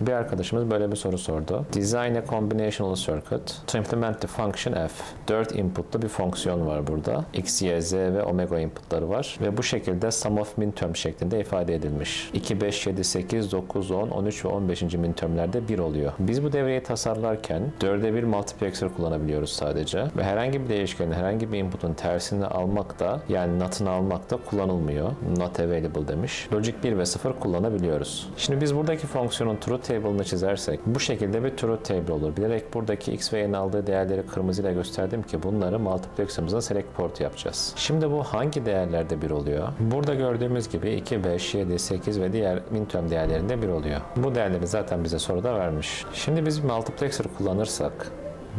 Bir arkadaşımız böyle bir soru sordu. Design a combinational circuit to implement the function f. 4 inputlu bir fonksiyon var burada. x, y, z ve omega inputları var. Ve bu şekilde sum of minterm şeklinde ifade edilmiş. 2, 5, 7, 8, 9, 10, 13 ve 15. mintermlerde 1 oluyor. Biz bu devreyi tasarlarken 4'e 1 multiplexer kullanabiliyoruz sadece. Ve herhangi bir değişkenin herhangi bir inputun tersini almak da yani not'ını almak da kullanılmıyor. Not available demiş. Logic 1 ve 0 kullanabiliyoruz. Şimdi biz buradaki fonksiyonun truth table'ını çizersek bu şekilde bir truth table olur. Bilerek buradaki x ve y'nin aldığı değerleri kırmızıyla gösterdim ki bunları multiplexer'ımızın select port yapacağız. Şimdi bu hangi değerlerde 1 oluyor? Burada gördüğümüz gibi 2, 5, 7, 8 ve diğer minterm değerlerinde 1 oluyor. Bu değerleri zaten bize soruda vermiş. Şimdi biz bir multiplexer kullanırsak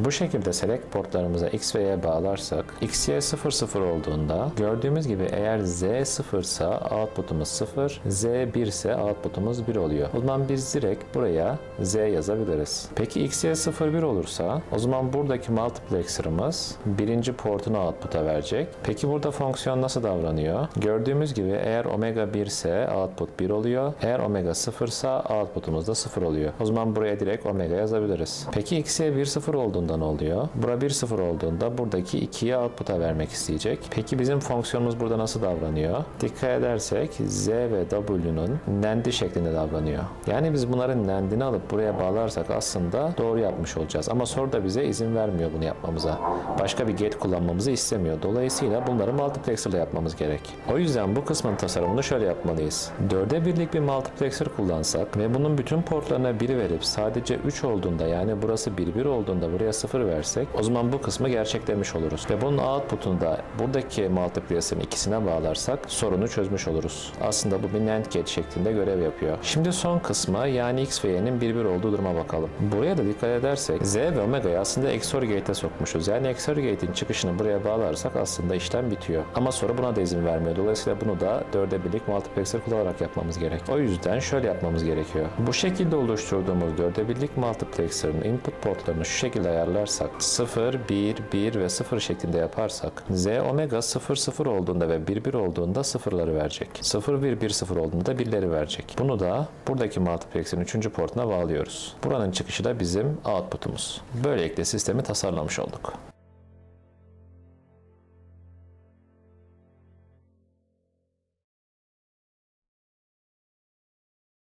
bu şekilde select portlarımıza x ve y bağlarsak x, y 0, 0 olduğunda gördüğümüz gibi eğer z 0 ise output'umuz 0, z 1 ise output'umuz 1 oluyor. O zaman biz direkt buraya z yazabiliriz. Peki x, y 0, 1 olursa o zaman buradaki multiplexer'ımız birinci portunu output'a verecek. Peki burada fonksiyon nasıl davranıyor? Gördüğümüz gibi eğer omega 1 ise output 1 oluyor. Eğer omega 0 ise output'umuz da 0 oluyor. O zaman buraya direkt omega yazabiliriz. Peki x, y 1, 0 olduğunda ne oluyor? Bura 1, 0 olduğunda buradaki 2'yi output'a vermek isteyecek. Peki bizim fonksiyonumuz burada nasıl davranıyor? Dikkat edersek z ve w'nun nendi şeklinde davranıyor. Yani biz bunların nendini alıp buraya bağlarsak aslında doğru yapmış olacağız. Ama soruda bize izin vermiyor bunu yapmamıza. Başka bir gate kullanmamızı istemiyor. Dolayısıyla bunları multiplexer ile yapmamız gerek. O yüzden bu kısmın tasarımını şöyle yapmalıyız. 4'e birlik bir multiplexer kullansak ve bunun bütün portlarına 1 verip sadece 3 olduğunda yani burası 1 1 olduğunda buraya 0 versek o zaman bu kısmı gerçeklemiş oluruz. Ve bunun output'unu da buradaki multiplexer'ın ikisine bağlarsak sorunu çözmüş oluruz. Aslında bu bir NAND gate şeklinde görev yapıyor. Şimdi son kısma yani x ve y'nin 1 1 olduğu duruma bakalım. Buraya da dikkat edersek z ve omega'yı aslında XOR gate'e sokmuşuz. Yani XOR gate'in çıkışını buraya bağlarsak aslında işlem bitiyor. Ama sonra buna da izin vermiyor. Dolayısıyla bunu da 4'e birlik multiplexer kullanarak yapmamız gerek. O yüzden şöyle yapmamız gerekiyor. Bu şekilde oluşturduğumuz 4'e birlik multiplexer'ın input portlarını şu şekilde ayarlarsak 0, 1, 1 ve 0 şeklinde yaparsak z omega 0, 0 olduğunda ve 1, 1 olduğunda sıfırları verecek. 0, 1, 1, 0 olduğunda da birleri verecek. Bunu da buradaki multiplex'in 3. portuna bağlıyoruz. Buranın çıkışı da bizim output'umuz. Böylelikle sistemi tasarlamış olduk.